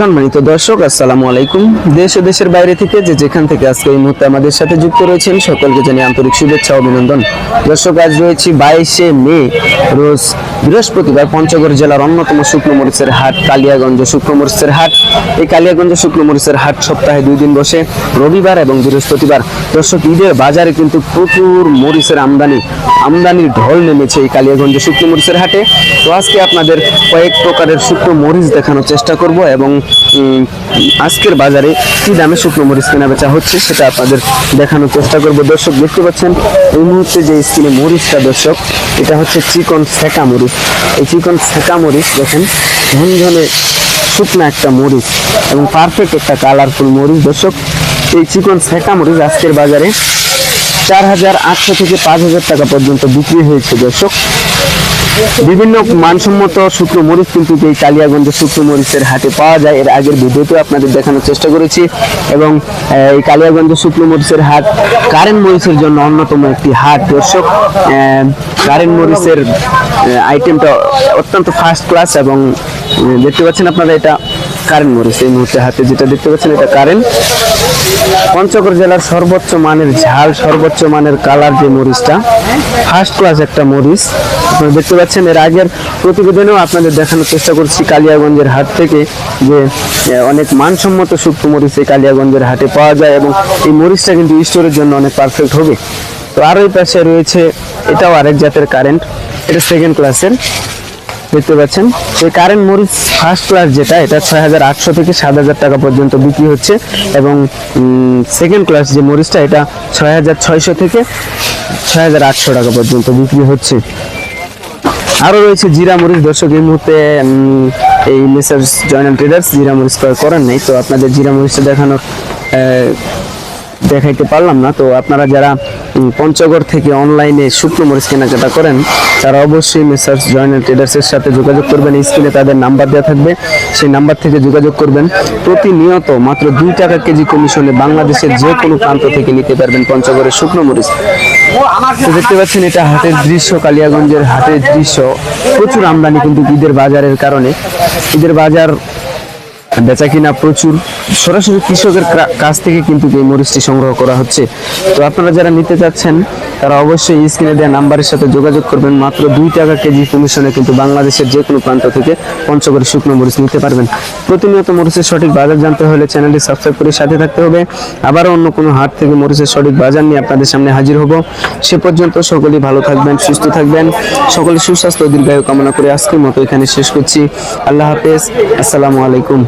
সম্মানিত দর্শক, আসসালামু আলাইকুম। দেশ ও দেশের বাইরে থেকে যে যেখান থেকে আজকে এই মুহূর্তে আমাদের সাথে যুক্ত রয়েছেন, সকলকে জানিয়ে আন্তরিক শুভেচ্ছা অভিনন্দন। দর্শক, আজ রয়েছি বাইশে মে, রোজ বৃহস্পতিবার পঞ্চগড় জেলার অন্যতম শুকনো মরিচের হাট, কালিয়াগঞ্জ শুকনো মরিচের হাট। এই কালিয়াগঞ্জ শুকনো মরিচের হাট সপ্তাহে দুই দিন বসে, রবিবার এবং বৃহস্পতিবার। দর্শক, ঈদের বাজারে কিন্তু প্রচুর মরিচের আমদানি, আমদানির ঢল নেমেছে এই কালিয়াগঞ্জ শুকনো মরিচের হাটে। তো আজকে আপনাদের কয়েক প্রকারের শুকনো মরিচ দেখানোর চেষ্টা করব এবং আজকের বাজারে কি দামে শুকনো মরিচ কেনা বেচা হচ্ছে সেটা আপনাদের দেখানোর চেষ্টা করব। দর্শক, দেখতে পাচ্ছেন, এই মুহূর্তে যে স্ক্রিনে মরিচটা দর্শক, এটা হচ্ছে চিকন সেকা মরিচ। এই চিকন সেকা মরিচ, দেখেন, ঝনঝনে শুকনা একটা মরিচ এবং পারফেক্ট একটা কালারফুল মরিচ। দর্শক, এই চিকন সেকা মরিচ আজকের বাজারে চার হাজার আটশো থেকে পাঁচ হাজার টাকা পর্যন্ত বিক্রি হয়েছে। দর্শক বিভিন্ন মানসম্মত শুকনো মরিচ কিন্তু এই কালিয়াগঞ্জের শুকনো মরিচের হাটে পাওয়া যায়। এর আগের ভিডিওতে আপনাদের দেখানোর চেষ্টা করেছি এবং এই কালিয়াগঞ্জের শুকনো মরিচের হাট কারেন্ট মরিচের জন্য অন্যতম একটি হাট। দর্শক কারেন্ট মরিচের আইটেমটা অত্যন্ত ফার্স্ট ক্লাস এবং দেখতে পাচ্ছেন আপনারা এটা কারেন্ট মরিচ। এই মুহূর্তে হাতে যেটা দেখতে পাচ্ছেন এটা কারেন্ট পঞ্চগড় জেলার সর্বোচ্চ মানের ঝাল, সর্বোচ্চ মানের কালার যে মরিচটা ফার্স্ট ক্লাস একটা মরিচ। আপনারা দেখতে পাচ্ছেন, এর আগের প্রতিবেদনেও আপনাদের দেখানোর চেষ্টা করছি কালিয়াগঞ্জের হাট থেকে যে অনেক মানসম্মত শুক্তো মরিচ এই কালিয়াগঞ্জের হাটে পাওয়া যায় এবং এই মরিচটা কিন্তু স্টোরের জন্য অনেক পারফেক্ট হবে। তো আর ওই পাশে রয়েছে, এটাও আরেক জাতের কারেন্ট এটা সেকেন্ড ক্লাসের দেখতে পাচ্ছেন। এই কারেন্ট মরিচ ফার্স্ট ক্লাস যেটা, এটা ছয় হাজার আটশো থেকে সাত হাজার টাকা পর্যন্ত বিক্রি হচ্ছে। এবং সেকেন্ড ক্লাস যে মরিচটা, এটা ছয় হাজার ছয়শো থেকে ছয় হাজার আটশো টাকা পর্যন্ত বিক্রি হচ্ছে। আরও রয়েছে জিরা মরিচ। দর্শক, এই মুহূর্তে এই মেসার্স জয়নাল ট্রেডার্স জিরা মরিচ ক্রয় করেন নাই। তো আপনাদের জিরা মরিচটা দেখানোর দেখাইতে পারলাম না। তো আপনারা যারা পঞ্চগড় থেকে অনলাইনে শুকনো মরিচ কেনাকাটা করেন, তারা অবশ্যই মেসার্স জয়নাল ট্রেডার্সের সাথে যোগাযোগ করবেন। স্ক্রিনে তাদের নাম্বার দেওয়া থাকবে, সেই নাম্বার থেকে যোগাযোগ করবেন। প্রতিনিয়ত মাত্র দুই টাকা কেজি কমিশনে বাংলাদেশের যে কোনো প্রান্ত থেকে নিতে পারবেন পঞ্চগড়ের শুকনো মরিচ। দেখতে পাচ্ছেন, এটা হাটের দৃশ্য, কালিয়াগঞ্জের হাটের দৃশ্য। প্রচুর আমদানি কিন্তু ঈদের বাজারের কারণে। ঈদের বাজার বেচা কিনা প্রচুর, সরাসরি কৃষকের কাছ থেকে কিন্তু এই মরিচটি সংগ্রহ করা হচ্ছে। তো আপনারা যারা নিতে চাচ্ছেন তারা অবশ্যই স্ক্রিনে দেওয়া নাম্বারের সাথে যোগাযোগ করবেন। মাত্র দুই টাকা কেজি কমিশনে কিন্তু বাংলাদেশের যে কোনো প্রান্ত থেকে পঞ্চগড়ের শুকনো মরিচ নিতে পারবেন। প্রতিনিয়ত মরিচের সঠিক বাজার জানতে হলে চ্যানেলটি সাবস্ক্রাইব করে সাথে থাকতে হবে। আবারও অন্য কোনো হাট থেকে মরিচের সঠিক বাজার নিয়ে আপনাদের সামনে হাজির হব। সে পর্যন্ত সকলেই ভালো থাকবেন, সুস্থ থাকবেন। সকলে সুস্বাস্থ্য দীর্ঘায়ু কামনা করে আজকের মতো এখানে শেষ করছি। আল্লাহ হাফেজ। আসসালামু আলাইকুম।